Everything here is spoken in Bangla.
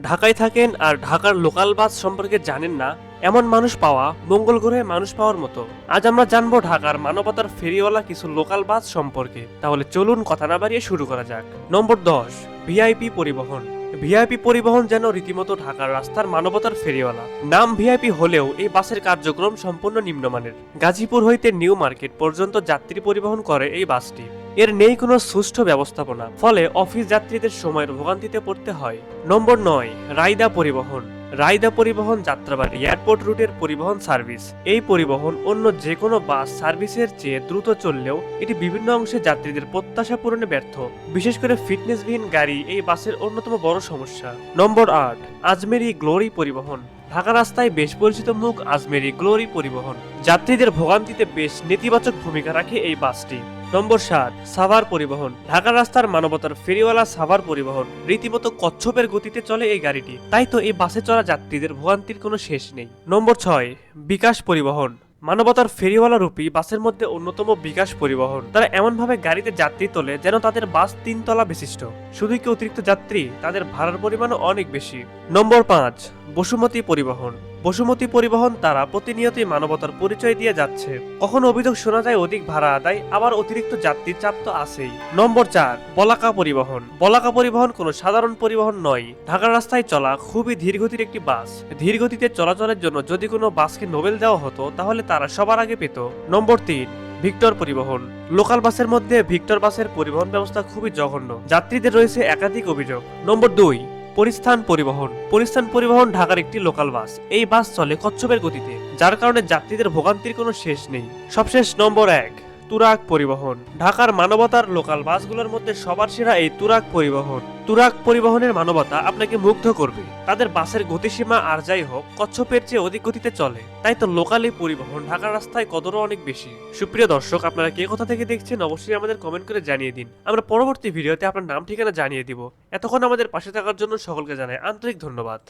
ঢাকায় থাকেন আর ঢাকার লোকাল বাস সম্পর্কে জানেন না, এমন মানুষ পাওয়া মঙ্গল গ্রহে মানুষ পাওয়ার মতো। আজ আমরা জানব ঢাকার মানবতার ফেরিওয়ালা কিছু লোকাল বাস সম্পর্কে। তাহলে চলুন কথা না বাড়িয়ে শুরু করা যাক। নম্বর দশ। ভিআইপি পরিবহন। ভিআইপি পরিবহন যেন রীতিমতো ঢাকার রাস্তার মানবতার ফেরিওয়ালা। নাম ভিআইপি হলেও এই বাসের কার্যক্রম সম্পূর্ণ নিম্নমানের। গাজীপুর হইতে নিউ মার্কেট পর্যন্ত যাত্রী পরিবহন করে এই বাসটি। এর নেই কোনো সুষ্ঠু ব্যবস্থাপনা। ফলে অফিস যাত্রীদের সময়ের ভোগান্তিতে পড়তে হয়। নম্বর নয়, রায়দা পরিবহন। রাইদা পরিবহন যাত্রাবাড়ি এয়ারপোর্ট রুটের পরিবহন সার্ভিস। এই পরিবহন অন্য যে কোনো বাস সার্ভিসের চেয়ে দ্রুত চললেও এটি বিভিন্ন অংশে যাত্রীদের প্রত্যাশা পূরণে ব্যর্থ। বিশেষ করে ফিটনেসবিহীন গাড়ি এই বাসের অন্যতম বড় সমস্যা। নম্বর আট, আজমেরি গ্লোরি পরিবহন। ঢাকা রাস্তায় বেশ পরিচিত মুখ আজমেরি গ্লোরি পরিবহন। যাত্রীদের ভোগান্তিতে বেশ নেতিবাচক ভূমিকা রাখে এই বাসটি। নম্বর সাত, সাভার পরিবহন। ঢাকা রাস্তার মানবতার ফেরিওয়ালা সাভার পরিবহন। রীতিমতো কচ্ছপের গতিতে চলে এই গাড়িটি। তাই তো এই বাসে চলা যাত্রীদের ভোগান্তির কোনো শেষ নেই। নম্বর ছয়, বিকাশ পরিবহন। মানবতার ফেরিওয়ালা রূপী বাসের মধ্যে অন্যতম বিকাশ পরিবহন। তারা এমনভাবে গাড়িতে যাত্রী তোলে যেন তাদের বাস তিনতলা বিশিষ্ট। শুধু কি অতিরিক্ত যাত্রী? তাদের ভাড়ার পরিমাণও অনেক বেশি। নম্বর পাঁচ, বসুমতী পরিবহন। বসুমতী পরিবহন তারা প্রতিনিয়তই মানবতার পরিচয় দিয়ে যাচ্ছে। কখনো অভিযোগ শোনা যায় অধিক ভাড়া আদায়, আবার অতিরিক্ত যাত্রীর চাপ তো আছেই। নম্বর চার, বলাকা পরিবহন। বলাকা পরিবহন কোনো সাধারণ পরিবহন নয়। ঢাকার রাস্তায় চলা খুবই ধীরগতির একটি বাস। ধীরগতিতে চলাচলের জন্য যদি কোনো বাসকে নোবেল দেওয়া হতো, তাহলে তারা সবার আগে পেত। নম্বর তিন, ভিক্টর পরিবহন। লোকাল বাসের মধ্যে ভিক্টর বাসের পরিবহন ব্যবস্থা খুবই জঘন্য। যাত্রীদের রয়েছে একাধিক অভিযোগ। নম্বর দুই পরিস্থান পরিবহন। পরিস্থান পরিবহন ঢাকার একটি লোকাল বাস এই বাস চলে কচ্ছপের গতিতে, যার কারণে যাত্রীদের ভোগান্তির কোনো শেষ নেই। সবশেষ নম্বর এক। তুরাক পরিবহন। ঢাকার মানবতার লোকাল বাসগুলোর মধ্যে সবার সেরা এই তুরাক পরিবহন। তুরাক পরিবহনের মানবতা আপনাকে মুগ্ধ করবে। তাদের বাসের গতিসীমা আর যাই হোক, কচ্ছপের চেয়ে অধিক গতিতে চলে। তাই তো লোকাল পরিবহন ঢাকার রাস্তায় কদরও অনেক বেশি। সুপ্রিয় দর্শক, আপনারা কে কোথা থেকে দেখছেন অবশ্যই আমাদের কমেন্ট করে জানিয়ে দিন। আমরা পরবর্তী ভিডিওতে আপনার নাম ঠিকানা জানিয়ে দিব। এতক্ষণ আমাদের পাশে থাকার জন্য সকলকে জানাই আন্তরিক ধন্যবাদ।